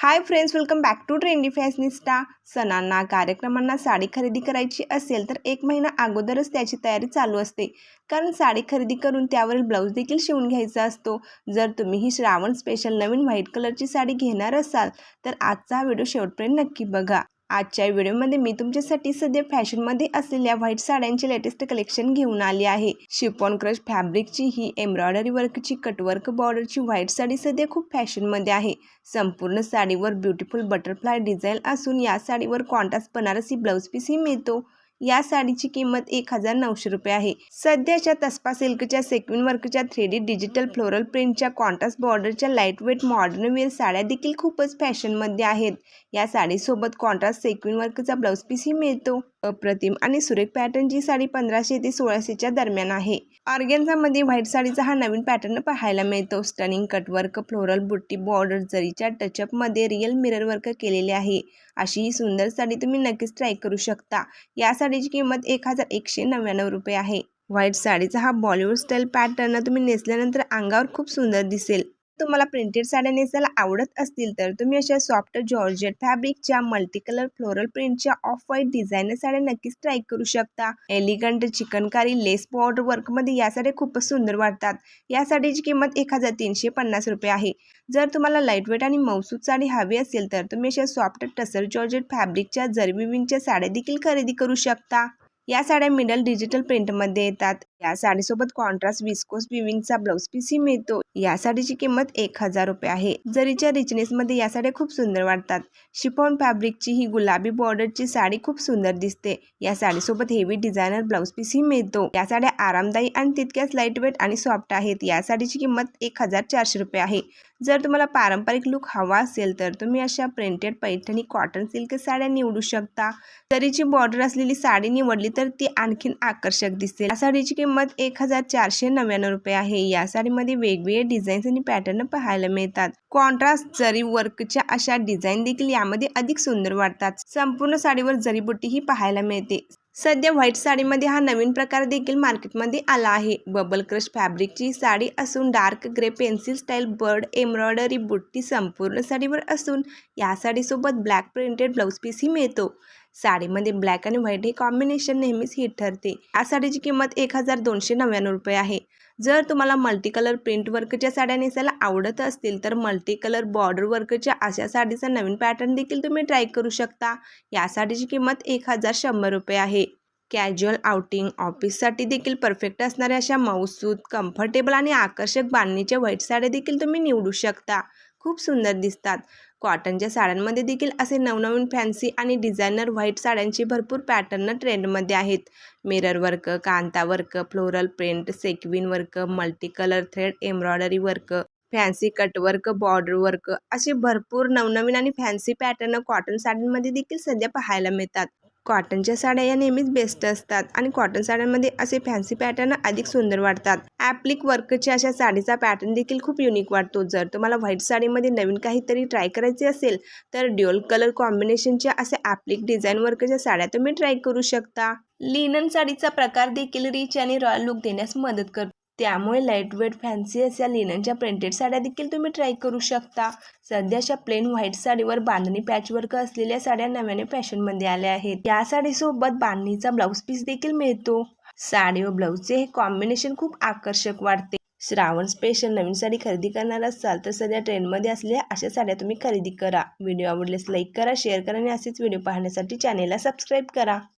Hi friends welcome back to trendy fashionista सणांना कार्यक्रमांना साडी खरेदी करायची असेल तर एक महिना अगोदरच त्याची तयारी चालू असते. कारण साडी खरेदी करून त्यावरील ब्लाऊज देखील शिवून घ्यायचा असतो. जर तुम्ही ही श्रावण स्पेशल नवीन व्हाईट कलरची साडी घेणार असाल तर आजचा हा व्हिडिओ शेवटपर्यंत नक्की बघा. आजच्या व्हिडिओमध्ये मी तुमच्यासाठी सध्या फॅशनमध्ये असलेल्या व्हाईट साड्यांचे लेटेस्ट कलेक्शन घेऊन आले आहे. शिपॉन क्रश फॅब्रिकची ही एम्ब्रॉयडरी वर्कची कटवर्क बॉर्डरची व्हाईट साडी सध्या खूप फॅशनमध्ये आहे. संपूर्ण साडीवर ब्युटिफुल बटरफ्लाय डिझाईन असून या साडीवर कॉन्ट्रास्ट बनारसी ब्लाऊज पीसही मिळतो. या साडीची किंमत एक हजार नऊशे रुपये आहे. सध्याच्या तस्पा सिल्कच्या सेक्विन वर्कच्या थ्रेडी डिजिटल फ्लोरल प्रिंटच्या कॉन्ट्रास्ट बॉर्डरच्या लाइट वेट मॉडर्न वेअर साड्या देखील खूपच फॅशनमध्ये आहेत. या साडीसोबत कॉन्ट्रास्ट सेक्विन वर्कचा ब्लाऊज पीसही मिळतो. अप्रतिम आणि सुरेख पॅटर्नची साडी पंधराशे ते सोळाशेच्या दरम्यान आहे. ऑर्गेन्झामध्ये व्हाईट साडीचा हा नवीन पॅटर्न पाहायला मिळतो. स्टनिंग कटवर्क फ्लोरल बुट्टी बॉर्डर जरीच्या टचअपमध्ये रिअल मिरर वर्क केलेले आहे. अशी ही सुंदर साडी तुम्ही नक्कीच ट्राय करू शकता. या साडीची किंमत एक हजार एकशे नव्याण्णव रुपये आहे. व्हाईट साडीचा हा बॉलिवूड स्टाईल पॅटर्न तुम्ही नेसल्यानंतर अंगावर खूप सुंदर दिसेल. तुम्हाला प्रिंटेड साड्या नेसायला आवडत असतील तर तुम्ही अशा सॉफ्ट जॉर्जेट फॅब्रिकच्या मल्टी कलर फ्लोरल प्रिंटच्या ऑफ व्हाईट डिझायनर साड्या नक्कीच ट्राय करू शकता. एलिगंट चिकनकारी लेस बॉर्डर वर्कमध्ये या साड्या खूपच सुंदर वाटतात. या साडीची किंमत एक हजार तीनशे पन्नास रुपये आहे. जर तुम्हाला लाईटवेट आणि मौसूद साडी हवी असेल तर तुम्ही अशा सॉफ्ट टसर जॉर्जेट फॅब्रिकच्या जरबिबिनच्या साड्या देखील खरेदी करू शकता. या साड्या मिडल डिजिटल प्रिंटमध्ये येतात. या साडीसोबत कॉन्ट्रास्ट विस्कोस विविंगचा ब्लाऊज पीसही मिळतो. या साडीची किंमत एक हजार रुपये आहे. जरीच्या रिचनेसमध्ये या साड्या खूप सुंदर वाटतात. शिफॉन फॅब्रिकची ही गुलाबी बॉर्डरची साडी खूप सुंदर दिसते. या साडीसोबत हेवी डिझायनर ब्लाऊज पीसही मिळतो. या साड्या आरामदायी आणि तितक्याच लाइट वेट आणि सॉफ्ट आहेत. या साडीची किंमत एक हजार चारशे रुपये आहे. जर तुम्हाला पारंपरिक लुक हवा असेल तर तुम्ही अशा प्रिंटेड पैठणी कॉटन सिल्क साड्या निवडू शकता. जरीची बॉर्डर असलेली साडी निवडली तर ती आणखीन आकर्षक दिसेल. या साडीची किंमत एक हजार चारशे नव्याण्णव रुपये आहे. या साडीमध्ये वेगवेगळे डिझाईन्स आणि पॅटर्न पाहायला मिळतात. कॉन्ट्रास्ट जरी वर्कच्या अशा डिझाईन देखील यामध्ये अधिक सुंदर वाटतात. संपूर्ण साडीवर जरीबुट्टी ही पाहायला मिळते. सध्या व्हाईट साडीमध्ये हा नवीन प्रकार देखील मार्केटमध्ये आला आहे. बबल क्रश फॅब्रिकची साडी असून dark grey pencil style bird embroidery बुट्टी संपूर्ण साडीवर असून या साडीसोबत ब्लॅक प्रिंटेड ब्लाऊज पीसही मिळतो. साडीमध्ये ब्लॅक आणि व्हाईट हे कॉम्बिनेशन नेहमीच हिट ठरते. या साडीची किंमत एक हजार दोनशे नव्याण्णव रुपये आहे. जर तुम्हाला मल्टी कलर प्रिंट वर्कच्या साड्या नेसायला आवडत असतील तर मल्टी कलर बॉर्डर वर्कच्या अशा साडीचा नवीन पॅटर्न देखील तुम्ही ट्राय करू शकता. या साडीची किंमत एक हजार शंभर रुपये आहे. कॅज्युअल आउटिंग ऑफिससाठी देखील परफेक्ट असणाऱ्या अशा मौसूद कम्फर्टेबल आणि आकर्षक बांधणीच्या व्हाईट साड्या देखील तुम्ही निवडू शकता. खूप सुंदर दिसतात. कॉटनच्या साड्यांमध्ये देखील असे नवनवीन फॅन्सी आणि डिझायनर व्हाईट साड्यांचे भरपूर पॅटर्न ट्रेंडमध्ये आहेत. Mirror work kantha work floral print sequin work multi colour thread embroidery work fancy cutwork border work असे भरपूर नवनवीन आणि फॅन्सी पॅटर्न कॉटन साड्यांमध्ये देखील सध्या पाहायला मिळतात. कॉटनच्या साड्या या नेहमीच बेस्ट असतात आणि कॉटन साड्यांमध्ये असे फॅन्सी पॅटर्न अधिक सुंदर वाटतात. ॲप्लिक वर्कच्या अशा साडीचा पॅटर्न देखील खूप युनिक वाटतो. जर तुम्हाला व्हाईट साडीमध्ये नवीन काहीतरी ट्राय करायचे असेल तर ड्युअल कलर कॉम्बिनेशनच्या अशा ॲप्लिक डिझाईन वर्कच्या साड्या तुम्ही ट्राय करू शकता. लिनन साडीचा प्रकार देखील रिच आणि रॉयल लुक देण्यास मदत करतो. त्यामुळे लाईटवेट फॅन्सी अशा लिननच्या प्रिंटेड साड्या देखील तुम्ही ट्राय करू शकता. सध्याच्या प्लेन व्हाईट साडीवर बांधणी पॅचवर्क असलेल्या साड्या नव्याने फॅशनमध्ये आल्या आहेत. या साडीसोबत बांधणीचा ब्लाऊज पीस देखील मिळतो. साडी व ब्लाऊजचे हे कॉम्बिनेशन खूप आकर्षक वाटते. श्रावण स्पेशल नवीन साडी खरेदी करणार असाल तर सध्या ट्रेंडमध्ये असलेल्या अशा साड्या तुम्ही खरेदी करा. व्हिडिओ आवडल्यास लाईक करा शेअर करा आणि असेच व्हिडिओ पाहण्यासाठी चॅनेलला सबस्क्राईब करा.